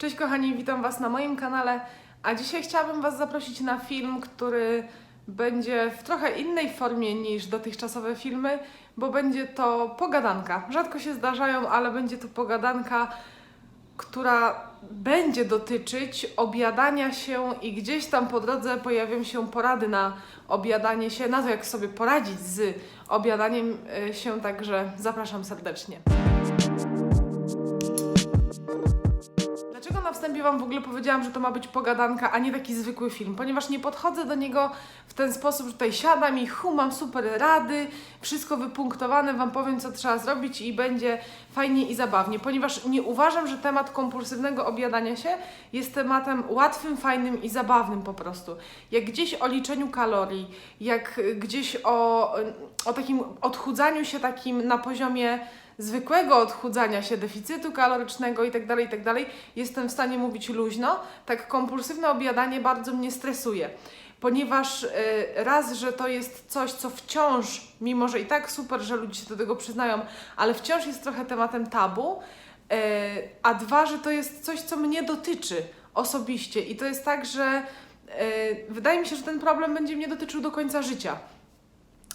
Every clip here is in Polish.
Cześć kochani, witam Was na moim kanale, a dzisiaj chciałabym Was zaprosić na film, który będzie w trochę innej formie niż dotychczasowe filmy, bo będzie to pogadanka. Rzadko się zdarzają, ale będzie to pogadanka, która będzie dotyczyć obiadania się i gdzieś tam po drodze pojawią się porady na obiadanie się, na to jak sobie poradzić z obiadaniem e, się, także zapraszam serdecznie. Na wstępie Wam w ogóle powiedziałam, że to ma być pogadanka, a nie taki zwykły film? Ponieważ nie podchodzę do niego w ten sposób, że tutaj siadam i hu, mam super rady, wszystko wypunktowane, Wam powiem, co trzeba zrobić i będzie fajnie i zabawnie. Ponieważ nie uważam, że temat kompulsywnego objadania się jest tematem łatwym, fajnym i zabawnym po prostu. Jak gdzieś o liczeniu kalorii, jak gdzieś o, o takim odchudzaniu się takim na poziomie zwykłego odchudzania się, deficytu kalorycznego itd., itd., jestem w stanie mówić luźno, tak kompulsywne objadanie bardzo mnie stresuje. Ponieważ y, raz, że to jest coś, co wciąż, mimo że i tak super, że ludzie się do tego przyznają, ale wciąż jest trochę tematem tabu, y, a dwa, że to jest coś, co mnie dotyczy osobiście i to jest tak, że y, wydaje mi się, że ten problem będzie mnie dotyczył do końca życia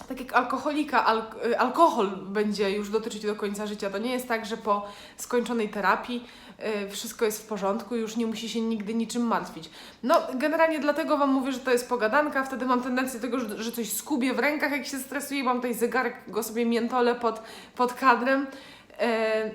tak jak alkoholika, al y, alkohol będzie już dotyczyć do końca życia. To nie jest tak, że po skończonej terapii y, wszystko jest w porządku, już nie musi się nigdy niczym martwić. No, generalnie dlatego Wam mówię, że to jest pogadanka, wtedy mam tendencję do tego, że, że coś skubię w rękach, jak się stresuję, mam tutaj zegarek, go sobie miętole pod, pod kadrem. E,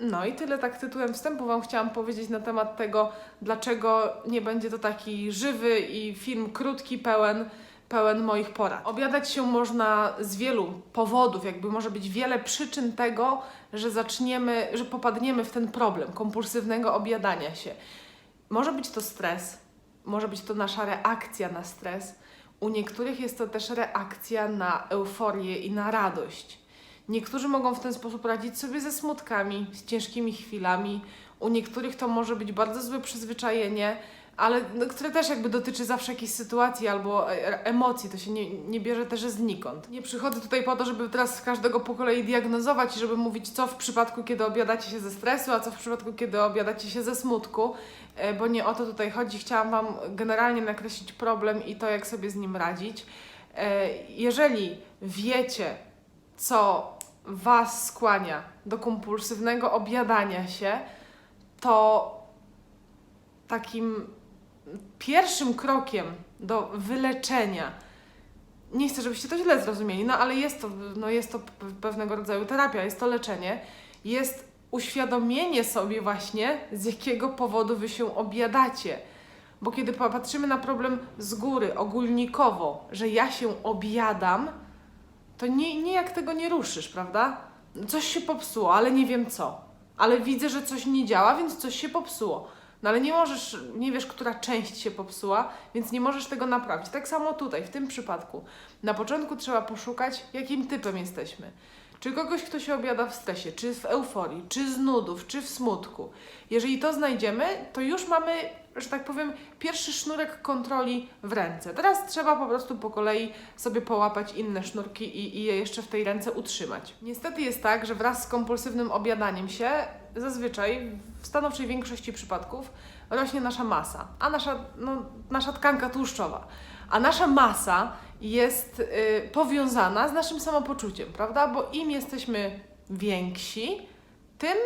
no i tyle tak tytułem wstępu Wam chciałam powiedzieć na temat tego, dlaczego nie będzie to taki żywy i film krótki, pełen pełen moich porad. Obiadać się można z wielu powodów, jakby może być wiele przyczyn tego, że zaczniemy, że popadniemy w ten problem kompulsywnego objadania się. Może być to stres, może być to nasza reakcja na stres. U niektórych jest to też reakcja na euforię i na radość. Niektórzy mogą w ten sposób radzić sobie ze smutkami, z ciężkimi chwilami. U niektórych to może być bardzo złe przyzwyczajenie, ale no, które też jakby dotyczy zawsze jakiejś sytuacji albo e- emocji, to się nie, nie bierze też znikąd. Nie przychodzę tutaj po to, żeby teraz każdego po kolei diagnozować i żeby mówić, co w przypadku, kiedy objadacie się ze stresu, a co w przypadku, kiedy objadacie się ze smutku, e, bo nie o to tutaj chodzi. Chciałam Wam generalnie nakreślić problem i to, jak sobie z nim radzić. E, Jeżeli wiecie, co Was skłania do kompulsywnego objadania się, to takim pierwszym krokiem do wyleczenia, nie chcę, żebyście to źle zrozumieli, no ale jest to, no jest to pewnego rodzaju terapia, jest to leczenie, jest uświadomienie sobie właśnie, z jakiego powodu wy się objadacie. Bo kiedy popatrzymy na problem z góry, ogólnikowo, że ja się objadam, to nie, nie jak tego nie ruszysz, prawda? Coś się popsuło, ale nie wiem co. Ale widzę, że coś nie działa, więc coś się popsuło. No ale nie możesz, nie wiesz, która część się popsuła, więc nie możesz tego naprawić. Tak samo tutaj, w tym przypadku. Na początku trzeba poszukać, jakim typem jesteśmy. Czy kogoś, kto się objada w stresie, czy w euforii, czy z nudów, czy w smutku. Jeżeli to znajdziemy, to już mamy, że tak powiem, pierwszy sznurek kontroli w ręce. Teraz trzeba po prostu po kolei sobie połapać inne sznurki i, i je jeszcze w tej ręce utrzymać. Niestety jest tak, że wraz z kompulsywnym objadaniem się zazwyczaj w stanowczej większości przypadków rośnie nasza masa, a nasza, no, nasza tkanka tłuszczowa. A nasza masa jest y, powiązana z naszym samopoczuciem, prawda? Bo im jesteśmy więksi, tym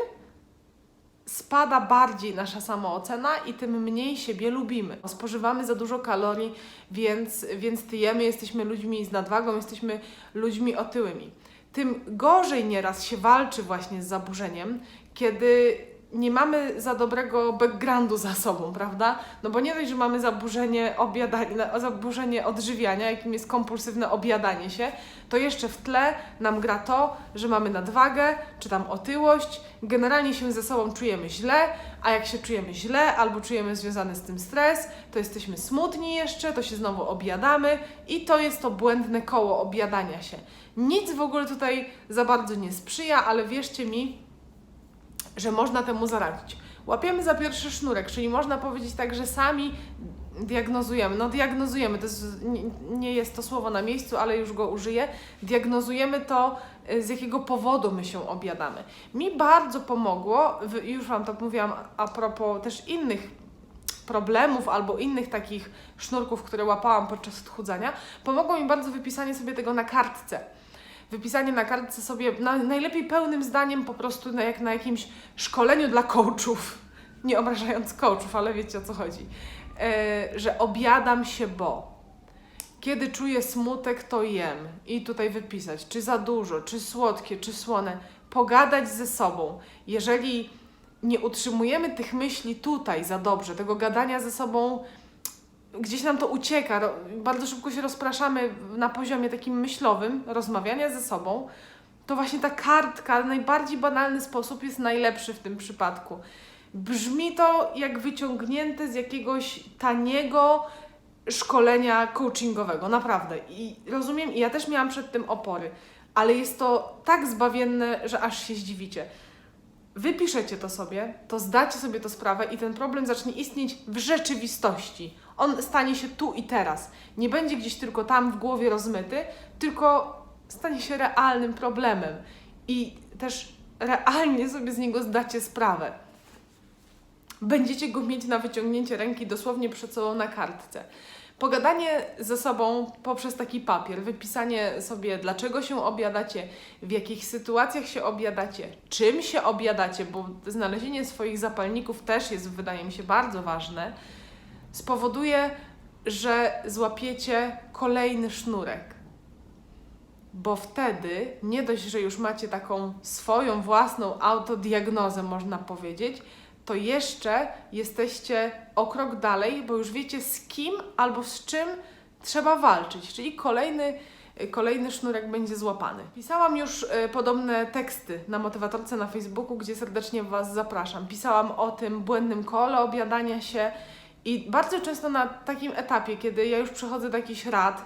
spada bardziej nasza samoocena i tym mniej siebie lubimy. Spożywamy za dużo kalorii, więc, więc tyjemy, jesteśmy ludźmi z nadwagą, jesteśmy ludźmi otyłymi. Tym gorzej nieraz się walczy właśnie z zaburzeniem, kiedy nie mamy za dobrego backgroundu za sobą, prawda? No bo nie dość, że mamy zaburzenie, obiadania, zaburzenie odżywiania, jakim jest kompulsywne objadanie się, to jeszcze w tle nam gra to, że mamy nadwagę, czy tam otyłość, generalnie się ze sobą czujemy źle, a jak się czujemy źle albo czujemy związany z tym stres, to jesteśmy smutni jeszcze, to się znowu objadamy i to jest to błędne koło objadania się. Nic w ogóle tutaj za bardzo nie sprzyja, ale wierzcie mi, że można temu zaradzić. Łapiemy za pierwszy sznurek, czyli można powiedzieć tak, że sami diagnozujemy. No diagnozujemy, to jest, nie, jest to słowo na miejscu, ale już go użyję. Diagnozujemy to, y, z jakiego powodu my się objadamy. Mi bardzo pomogło, już Wam to mówiłam a propos też innych problemów albo innych takich sznurków, które łapałam podczas odchudzania, pomogło mi bardzo wypisanie sobie tego na kartce. Wypisanie na kartce sobie na, najlepiej pełnym zdaniem, po prostu na, jak na jakimś szkoleniu dla coachów. Nie obrażając coachów, ale wiecie o co chodzi. E, że obiadam się, bo. Kiedy czuję smutek, to jem. I tutaj wypisać, czy za dużo, czy słodkie, czy słone. Pogadać ze sobą. Jeżeli nie utrzymujemy tych myśli tutaj za dobrze, tego gadania ze sobą, gdzieś nam to ucieka, bardzo szybko się rozpraszamy na poziomie takim myślowym, rozmawiania ze sobą, to właśnie ta kartka, najbardziej banalny sposób jest najlepszy w tym przypadku. Brzmi to jak wyciągnięte z jakiegoś taniego szkolenia coachingowego, naprawdę. I rozumiem, i ja też miałam przed tym opory, ale jest to tak zbawienne, że aż się zdziwicie. Wypiszecie to sobie, to zdacie sobie to sprawę i ten problem zacznie istnieć w rzeczywistości. On stanie się tu i teraz. Nie będzie gdzieś tylko tam w głowie rozmyty, tylko stanie się realnym problemem. I też realnie sobie z niego zdacie sprawę. Będziecie go mieć na wyciągnięcie ręki dosłownie przed sobą na kartce. Pogadanie ze sobą poprzez taki papier, wypisanie sobie, dlaczego się obiadacie, w jakich sytuacjach się obiadacie, czym się obiadacie, bo znalezienie swoich zapalników też jest, wydaje mi się, bardzo ważne, spowoduje, że złapiecie kolejny sznurek. Bo wtedy nie dość, że już macie taką swoją własną autodiagnozę, można powiedzieć, to jeszcze jesteście o krok dalej, bo już wiecie z kim albo z czym trzeba walczyć. Czyli kolejny, kolejny sznurek będzie złapany. Pisałam już e, podobne teksty na motywatorce na Facebooku, gdzie serdecznie Was zapraszam. Pisałam o tym błędnym kole obiadania się i bardzo często na takim etapie, kiedy ja już przechodzę do jakichś rad,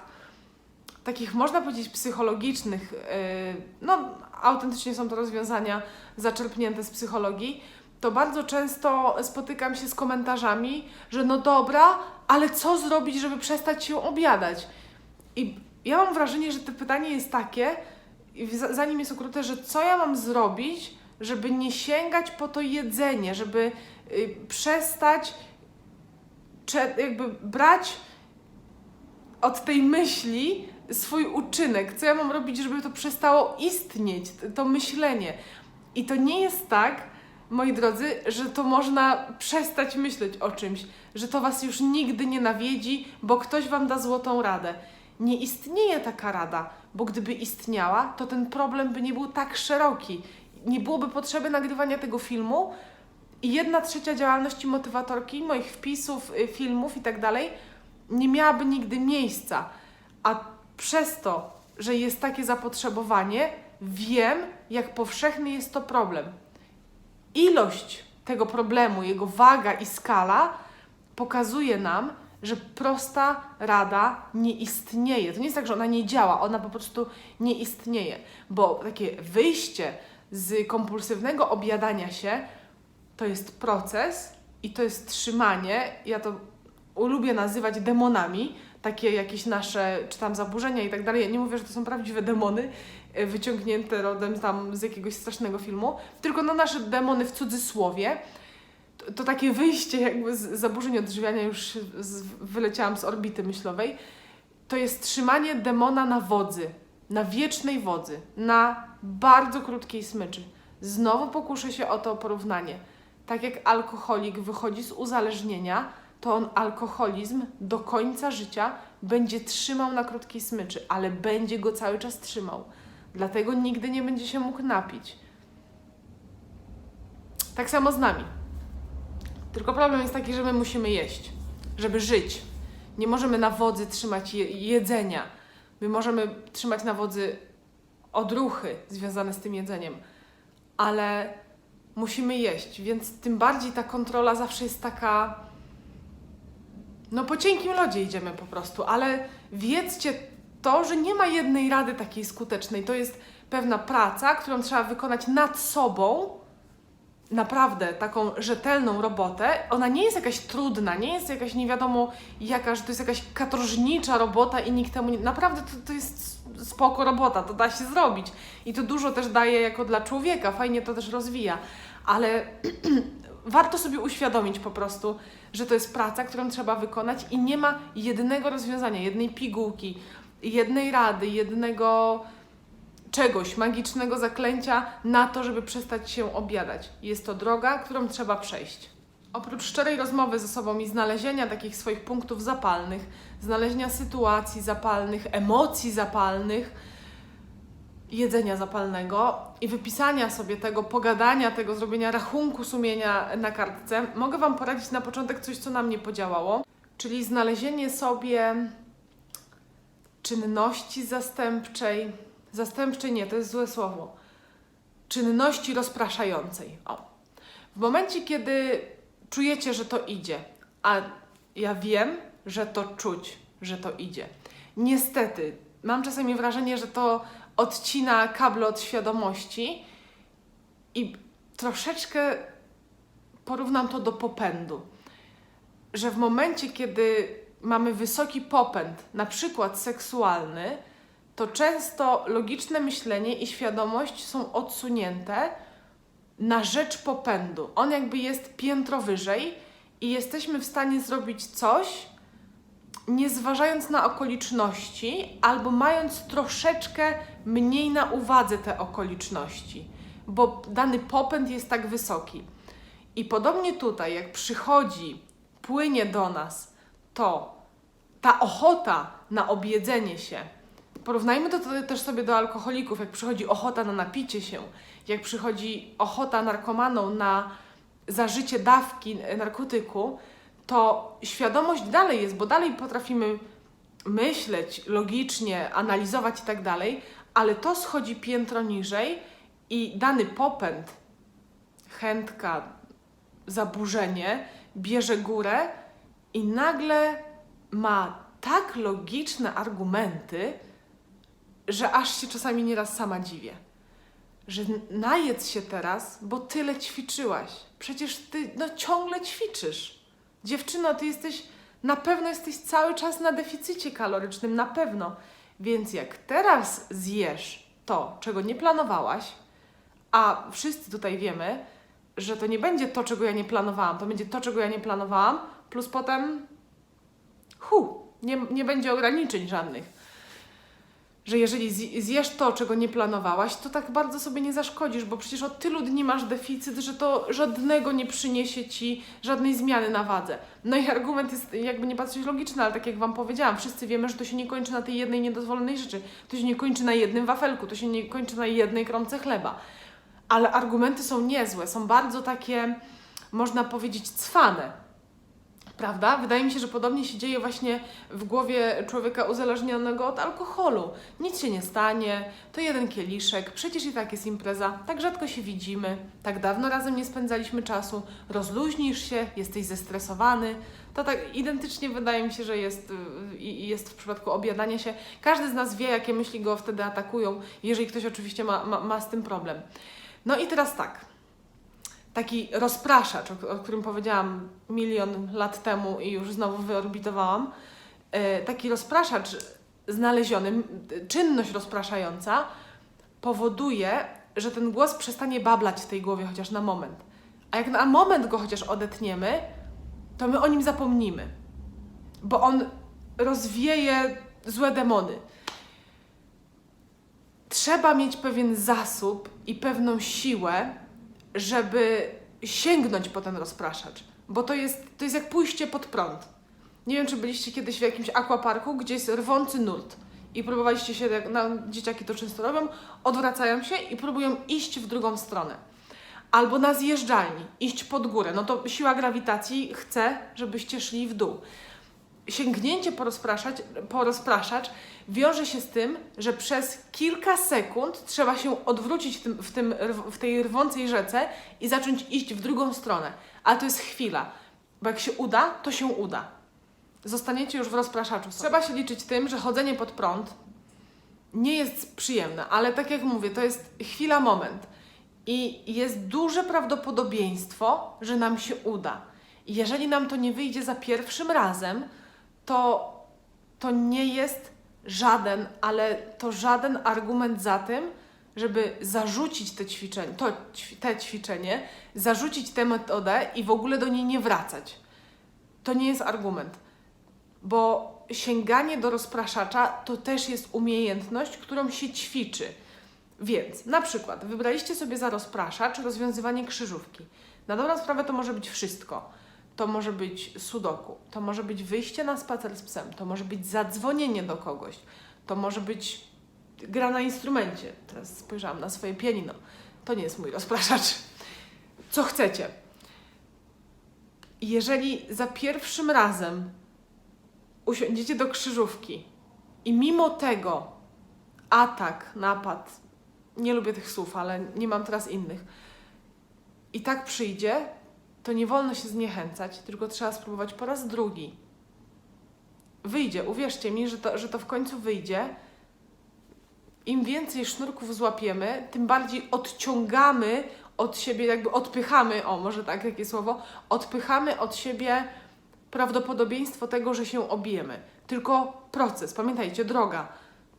takich można powiedzieć psychologicznych, yy, no autentycznie są to rozwiązania zaczerpnięte z psychologii, to bardzo często spotykam się z komentarzami, że no dobra, ale co zrobić, żeby przestać się obiadać? I ja mam wrażenie, że to pytanie jest takie, zanim jest ukróte, że co ja mam zrobić, żeby nie sięgać po to jedzenie, żeby y, przestać jakby brać od tej myśli swój uczynek. Co ja mam robić, żeby to przestało istnieć, to myślenie. I to nie jest tak, moi drodzy, że to można przestać myśleć o czymś, że to was już nigdy nie nawiedzi, bo ktoś wam da złotą radę. Nie istnieje taka rada, bo gdyby istniała, to ten problem by nie był tak szeroki. Nie byłoby potrzeby nagrywania tego filmu i jedna trzecia działalności motywatorki, moich wpisów, y, filmów i tak dalej, nie miałaby nigdy miejsca. A przez to, że jest takie zapotrzebowanie, wiem, jak powszechny jest to problem. Ilość tego problemu, jego waga i skala pokazuje nam, że prosta rada nie istnieje. To nie jest tak, że ona nie działa, ona po prostu nie istnieje, bo takie wyjście z kompulsywnego objadania się to jest proces i to jest trzymanie. Ja to lubię nazywać demonami, takie jakieś nasze, czy tam zaburzenia i tak dalej. Ja nie mówię, że to są prawdziwe demony, e, wyciągnięte rodem tam z jakiegoś strasznego filmu, tylko no nasze demony w cudzysłowie. To, to takie wyjście jakby z zaburzeń odżywiania, już z, wyleciałam z orbity myślowej, to jest trzymanie demona na wodzy, na wiecznej wodzy, na bardzo krótkiej smyczy. Znowu pokuszę się o to porównanie. Tak jak alkoholik wychodzi z uzależnienia, to on alkoholizm do końca życia będzie trzymał na krótkiej smyczy, ale będzie go cały czas trzymał. Dlatego nigdy nie będzie się mógł napić. Tak samo z nami. Tylko problem jest taki, że my musimy jeść, żeby żyć. Nie możemy na wodzy trzymać je jedzenia. My możemy trzymać na wodzy odruchy związane z tym jedzeniem, ale musimy jeść, więc tym bardziej ta kontrola zawsze jest taka. No po cienkim lodzie idziemy po prostu, ale wiedzcie to, że nie ma jednej rady takiej skutecznej. To jest pewna praca, którą trzeba wykonać nad sobą naprawdę taką rzetelną robotę, ona nie jest jakaś trudna, nie jest jakaś nie wiadomo jaka, że to jest jakaś katorżnicza robota i nikt temu nie... Naprawdę to, to jest spoko robota, to da się zrobić. I to dużo też daje jako dla człowieka, fajnie to też rozwija. Ale warto sobie uświadomić po prostu, że to jest praca, którą trzeba wykonać i nie ma jednego rozwiązania, jednej pigułki, jednej rady, jednego czegoś, magicznego zaklęcia na to, żeby przestać się objadać. Jest to droga, którą trzeba przejść. Oprócz szczerej rozmowy ze sobą i znalezienia takich swoich punktów zapalnych, znalezienia sytuacji zapalnych, emocji zapalnych, jedzenia zapalnego i wypisania sobie tego, pogadania tego, zrobienia rachunku sumienia na kartce, mogę Wam poradzić na początek coś, co na mnie podziałało, czyli znalezienie sobie czynności zastępczej, zastępczej nie, to jest złe słowo, czynności rozpraszającej. O. W momencie, kiedy czujecie, że to idzie, a ja wiem, że to czuć, że to idzie. Niestety, mam czasami wrażenie, że to odcina kable od świadomości i troszeczkę porównam to do popędu. Że w momencie, kiedy mamy wysoki popęd, na przykład seksualny, to często logiczne myślenie i świadomość są odsunięte na rzecz popędu. On jakby jest piętro wyżej i jesteśmy w stanie zrobić coś, nie zważając na okoliczności, albo mając troszeczkę mniej na uwadze te okoliczności, bo dany popęd jest tak wysoki. I podobnie tutaj, jak przychodzi, płynie do nas to, ta ochota na objedzenie się, porównajmy to, też sobie do alkoholików, jak przychodzi ochota na napicie się, jak przychodzi ochota narkomaną na zażycie dawki narkotyku, to świadomość dalej jest, bo dalej potrafimy myśleć logicznie, analizować i tak dalej, ale to schodzi piętro niżej i dany popęd, chętka, zaburzenie bierze górę i nagle ma tak logiczne argumenty, że aż się czasami nieraz sama dziwię. Że najedz się teraz, bo tyle ćwiczyłaś. Przecież ty no, ciągle ćwiczysz. Dziewczyno, ty jesteś, na pewno jesteś cały czas na deficycie kalorycznym, na pewno. Więc jak teraz zjesz to, czego nie planowałaś, a wszyscy tutaj wiemy, że to nie będzie to, czego ja nie planowałam, to będzie to, czego ja nie planowałam, plus potem hu, nie, nie będzie ograniczeń żadnych. Że jeżeli zjesz to, czego nie planowałaś, to tak bardzo sobie nie zaszkodzisz, bo przecież od tylu dni masz deficyt, że to żadnego nie przyniesie ci żadnej zmiany na wadze. No i argument jest jakby nie patrzeć logiczny, ale tak jak Wam powiedziałam, wszyscy wiemy, że to się nie kończy na tej jednej niedozwolonej rzeczy. To się nie kończy na jednym wafelku, to się nie kończy na jednej kromce chleba. Ale argumenty są niezłe, są bardzo takie, można powiedzieć, cwane Prawda? Wydaje mi się, że podobnie się dzieje właśnie w głowie człowieka uzależnionego od alkoholu. Nic się nie stanie, to jeden kieliszek, przecież i tak jest impreza, tak rzadko się widzimy, tak dawno razem nie spędzaliśmy czasu, rozluźnisz się, jesteś zestresowany. To tak identycznie wydaje mi się, że jest, y, jest w przypadku objadania się. Każdy z nas wie, jakie myśli go wtedy atakują, jeżeli ktoś oczywiście ma, ma, ma z tym problem. No i teraz tak taki rozpraszacz, o, którym powiedziałam milion lat temu i już znowu wyorbitowałam, e, taki rozpraszacz znaleziony, czynność rozpraszająca powoduje, że ten głos przestanie bablać w tej głowie chociaż na moment. A jak na moment go chociaż odetniemy, to my o nim zapomnimy, bo on rozwieje złe demony. Trzeba mieć pewien zasób i pewną siłę, żeby sięgnąć po ten rozpraszacz, bo to jest, to jest jak pójście pod prąd. Nie wiem, czy byliście kiedyś w jakimś aquaparku, gdzie jest rwący nurt i próbowaliście się, no, dzieciaki to często robią, odwracają się i próbują iść w drugą stronę. Albo na zjeżdżalni, iść pod górę. No to siła grawitacji chce, żebyście szli w dół sięgnięcie po rozpraszać, po rozpraszacz wiąże się z tym, że przez kilka sekund trzeba się odwrócić w, tym, w, tym, w tej rwącej rzece i zacząć iść w drugą stronę. Ale to jest chwila, bo jak się uda, to się uda. Zostaniecie już w rozpraszaczu. Trzeba się liczyć tym, że chodzenie pod prąd nie jest przyjemne, ale tak jak mówię, to jest chwila, moment. I jest duże prawdopodobieństwo, że nam się uda. Jeżeli nam to nie wyjdzie za pierwszym razem, to, to nie jest żaden, ale to żaden argument za tym, żeby zarzucić te ćwiczenie, to, te ćwiczenie, zarzucić tę metodę i w ogóle do niej nie wracać. To nie jest argument, bo sięganie do rozpraszacza to też jest umiejętność, którą się ćwiczy. Więc na przykład wybraliście sobie za rozpraszacz rozwiązywanie krzyżówki. Na dobrą sprawę to może być wszystko. To może być sudoku, to może być wyjście na spacer z psem, to może być zadzwonienie do kogoś, to może być gra na instrumencie. Teraz spojrzałam na swoje pianino. To nie jest mój rozpraszacz. Co chcecie. Jeżeli za pierwszym razem usiądziecie do krzyżówki i mimo tego atak, napad, nie lubię tych słów, ale nie mam teraz innych, i tak przyjdzie, to nie wolno się zniechęcać, tylko trzeba spróbować po raz drugi. Wyjdzie, uwierzcie mi, że to, że to w końcu wyjdzie. Im więcej sznurków złapiemy, tym bardziej odciągamy od siebie, jakby odpychamy, o może tak, jakie słowo, odpychamy od siebie prawdopodobieństwo tego, że się obijemy. Tylko proces, pamiętajcie, droga.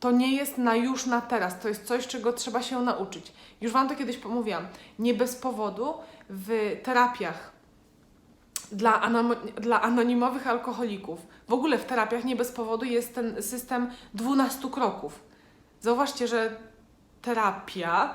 To nie jest na już, na teraz. To jest coś, czego trzeba się nauczyć. Już Wam to kiedyś pomówiłam. Nie bez powodu w terapiach dla, anamo- dla anonimowych alkoholików, w ogóle w terapiach nie bez powodu jest ten system 12 kroków. Zauważcie, że terapia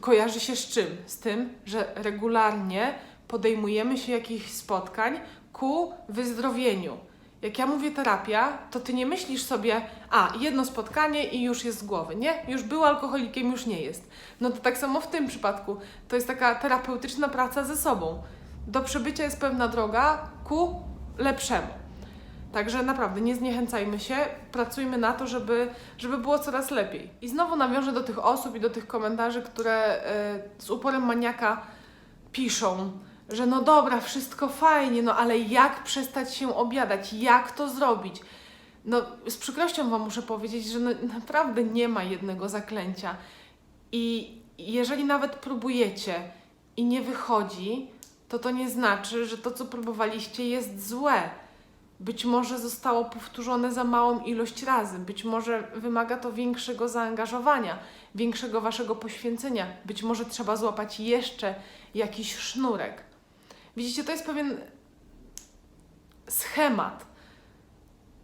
kojarzy się z czym? Z tym, że regularnie podejmujemy się jakichś spotkań ku wyzdrowieniu. Jak ja mówię terapia, to ty nie myślisz sobie, a jedno spotkanie i już jest z głowy. Nie, już był alkoholikiem, już nie jest. No to tak samo w tym przypadku. To jest taka terapeutyczna praca ze sobą. Do przebycia jest pewna droga ku lepszemu. Także naprawdę nie zniechęcajmy się, pracujmy na to, żeby, żeby było coraz lepiej. I znowu nawiążę do tych osób i do tych komentarzy, które e, z uporem maniaka piszą, że no dobra, wszystko fajnie, no ale jak przestać się obiadać? Jak to zrobić? No, z przykrością Wam muszę powiedzieć, że no, naprawdę nie ma jednego zaklęcia. I jeżeli nawet próbujecie i nie wychodzi, to to nie znaczy, że to, co próbowaliście, jest złe. Być może zostało powtórzone za małą ilość razy, być może wymaga to większego zaangażowania, większego waszego poświęcenia, być może trzeba złapać jeszcze jakiś sznurek. Widzicie, to jest pewien schemat.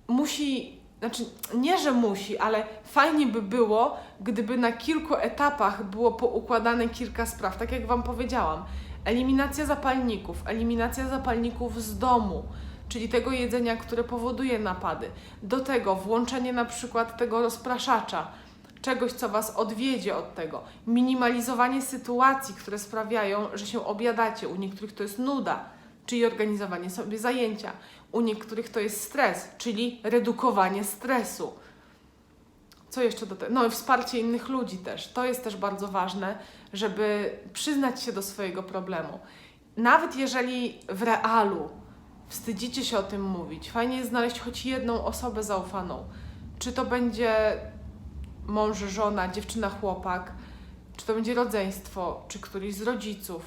Musi, znaczy nie, że musi, ale fajnie by było, gdyby na kilku etapach było poukładane kilka spraw, tak jak Wam powiedziałam. Eliminacja zapalników, eliminacja zapalników z domu, czyli tego jedzenia, które powoduje napady. Do tego włączenie na przykład tego rozpraszacza, czegoś, co Was odwiedzie od tego. Minimalizowanie sytuacji, które sprawiają, że się obiadacie. U niektórych to jest nuda, czyli organizowanie sobie zajęcia. U niektórych to jest stres, czyli redukowanie stresu. Co jeszcze do tego? No i wsparcie innych ludzi też. To jest też bardzo ważne, żeby przyznać się do swojego problemu. Nawet jeżeli w realu wstydzicie się o tym mówić, fajnie jest znaleźć choć jedną osobę zaufaną. Czy to będzie mąż, żona, dziewczyna, chłopak, czy to będzie rodzeństwo, czy któryś z rodziców,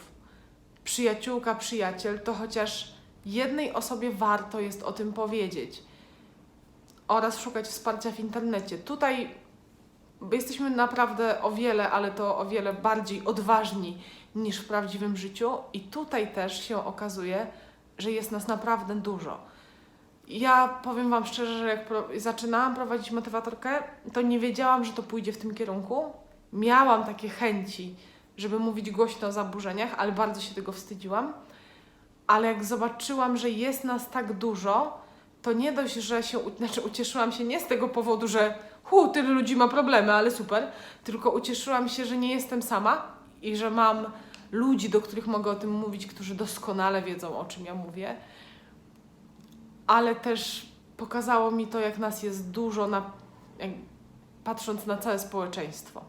przyjaciółka, przyjaciel, to chociaż jednej osobie warto jest o tym powiedzieć oraz szukać wsparcia w internecie. Tutaj jesteśmy naprawdę o wiele, ale to o wiele bardziej odważni niż w prawdziwym życiu, i tutaj też się okazuje, że jest nas naprawdę dużo. Ja powiem Wam szczerze, że jak zaczynałam prowadzić motywatorkę, to nie wiedziałam, że to pójdzie w tym kierunku. Miałam takie chęci, żeby mówić głośno o zaburzeniach, ale bardzo się tego wstydziłam. Ale jak zobaczyłam, że jest nas tak dużo, to nie dość, że się, znaczy ucieszyłam się nie z tego powodu, że hu, tyle ludzi ma problemy, ale super, tylko ucieszyłam się, że nie jestem sama i że mam ludzi, do których mogę o tym mówić, którzy doskonale wiedzą, o czym ja mówię. Ale też pokazało mi to, jak nas jest dużo, na, jak, patrząc na całe społeczeństwo.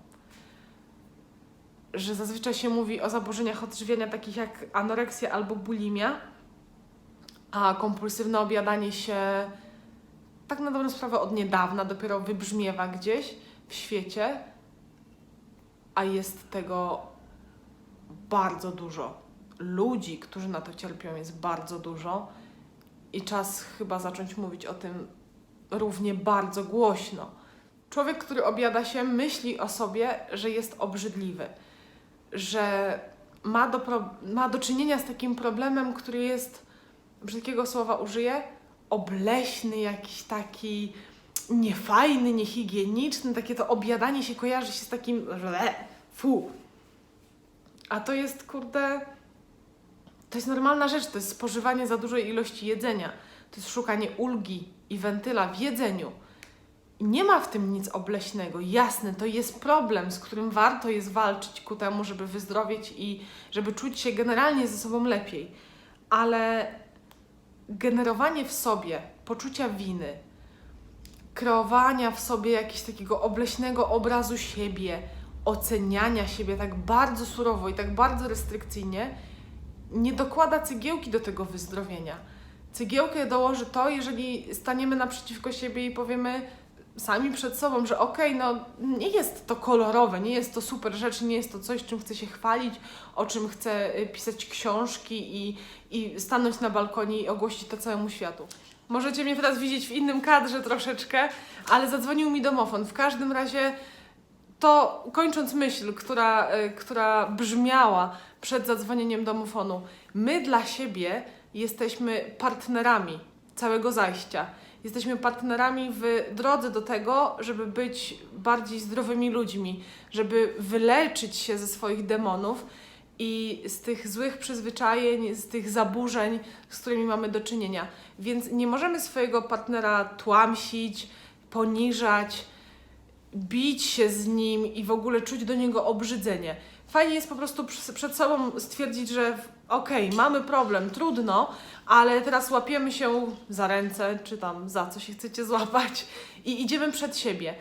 Że zazwyczaj się mówi o zaburzeniach odżywiania takich jak anoreksja albo bulimia, a kompulsywne obiadanie się tak na dobrą sprawę od niedawna dopiero wybrzmiewa gdzieś w świecie, a jest tego bardzo dużo. Ludzi, którzy na to cierpią, jest bardzo dużo. I czas chyba zacząć mówić o tym równie bardzo głośno. Człowiek, który objada się, myśli o sobie, że jest obrzydliwy, że ma do, ma do czynienia z takim problemem, który jest, brzydkiego słowa użyję, obleśny, jakiś taki niefajny, niehigieniczny, takie to objadanie się kojarzy się z takim, fu. A to jest, kurde, to jest normalna rzecz, to jest spożywanie za dużej ilości jedzenia, to jest szukanie ulgi i wentyla w jedzeniu. I nie ma w tym nic obleśnego. Jasne, to jest problem, z którym warto jest walczyć ku temu, żeby wyzdrowieć i żeby czuć się generalnie ze sobą lepiej. Ale generowanie w sobie poczucia winy, kreowania w sobie jakiegoś takiego obleśnego obrazu siebie, oceniania siebie tak bardzo surowo i tak bardzo restrykcyjnie, nie dokłada cegiełki do tego wyzdrowienia. Cegiełkę dołoży to, jeżeli staniemy naprzeciwko siebie i powiemy sami przed sobą, że okej, no nie jest to kolorowe, nie jest to super rzecz, nie jest to coś, czym chcę się chwalić, o czym chcę y, pisać książki i, i stanąć na balkonie i ogłosić to całemu światu. Możecie mnie teraz widzieć w innym kadrze troszeczkę, ale zadzwonił mi domofon. W każdym razie to kończąc myśl, która, y, która brzmiała przed zadzwonieniem domofonu, my dla siebie jesteśmy partnerami całego zajścia. Jesteśmy partnerami w drodze do tego, żeby być bardziej zdrowymi ludźmi, żeby wyleczyć się ze swoich demonów i z tych złych przyzwyczajeń, z tych zaburzeń, z którymi mamy do czynienia. Więc nie możemy swojego partnera tłamsić, poniżać, bić się z nim i w ogóle czuć do niego obrzydzenie. Fajnie jest po prostu przed sobą stwierdzić, że okej, mamy problem, trudno, ale teraz łapiemy się za ręce, czy tam za co się chcecie złapać i idziemy przed siebie.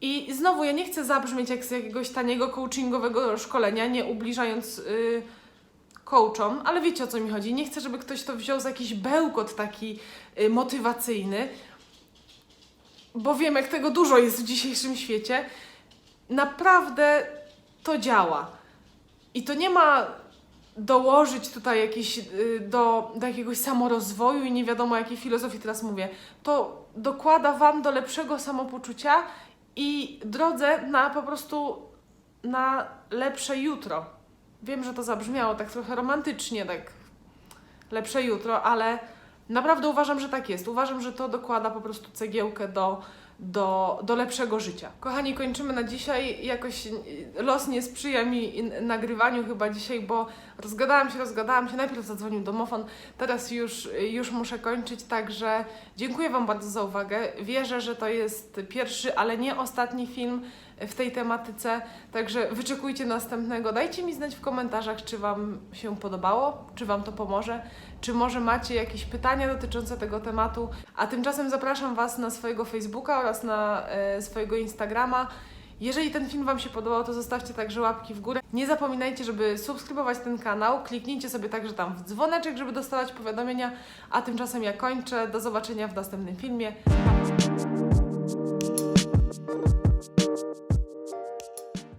I znowu, ja nie chcę zabrzmieć jak z jakiegoś taniego coachingowego szkolenia, nie ubliżając yy, coachom, ale wiecie o co mi chodzi. Nie chcę, żeby ktoś to wziął za jakiś bełkot taki yy, motywacyjny, bo wiem, jak tego dużo jest w dzisiejszym świecie. Naprawdę to działa. I to nie ma dołożyć tutaj jakieś, y, do, do jakiegoś samorozwoju i nie wiadomo jakiej filozofii teraz mówię. To dokłada Wam do lepszego samopoczucia i drodze na po prostu na lepsze jutro. Wiem, że to zabrzmiało tak trochę romantycznie, tak lepsze jutro, ale naprawdę uważam, że tak jest. Uważam, że to dokłada po prostu cegiełkę do, do, do lepszego życia. Kochani, kończymy na dzisiaj. Jakoś los nie sprzyja mi nagrywaniu chyba dzisiaj, bo rozgadałam się, rozgadałam się. Najpierw zadzwonił domofon, teraz już, już muszę kończyć, także dziękuję Wam bardzo za uwagę. Wierzę, że to jest pierwszy, ale nie ostatni film w tej tematyce, także wyczekujcie następnego. Dajcie mi znać w komentarzach, czy Wam się podobało, czy Wam to pomoże, czy może macie jakieś pytania dotyczące tego tematu. A tymczasem zapraszam Was na swojego Facebooka oraz na e, swojego Instagrama. Jeżeli ten film Wam się podobał, to zostawcie także łapki w górę. Nie zapominajcie, żeby subskrybować ten kanał. Kliknijcie sobie także tam w dzwoneczek, żeby dostawać powiadomienia. A tymczasem ja kończę. Do zobaczenia w następnym filmie. Pa!